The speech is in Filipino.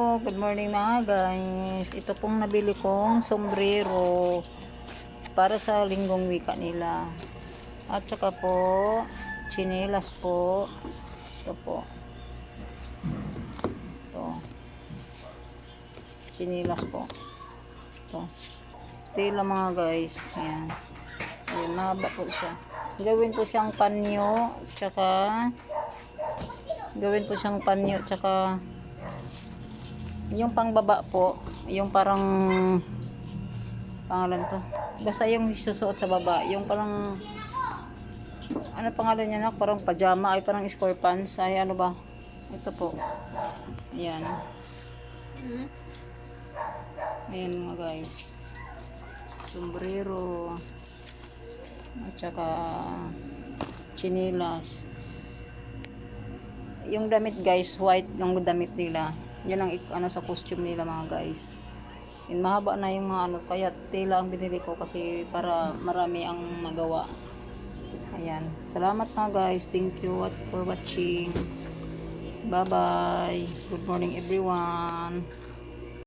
Good morning mga guys. Ito pong nabili kong sombrero para sa linggong wika nila. At saka po, chinelas po. Ito po. Ito. Chinelas po. Ito. Tila mga guys. Ayan. Ayan, mahaba po siya. Gawin po siyang panyo. Tsaka, gawin po siyang panyo. Tsaka, yung pangbaba po, yung parang pangalan to. Basta yung susuot sa baba, yung parang ano pangalan niya nak? Parang pajama ay parang square pants. Ay ano ba? Ito po. Ayan. Ayan mga guys. Sombrero. At saka chinilas. Yung damit guys, white ng damit nila. Yan ang ano sa costume nila mga guys. Yun, mahaba na yung mga ano, kaya tela ang binili ko kasi para marami ang magawa. Ayan. Salamat mga guys. Thank you at for watching. Bye-bye. Good morning everyone.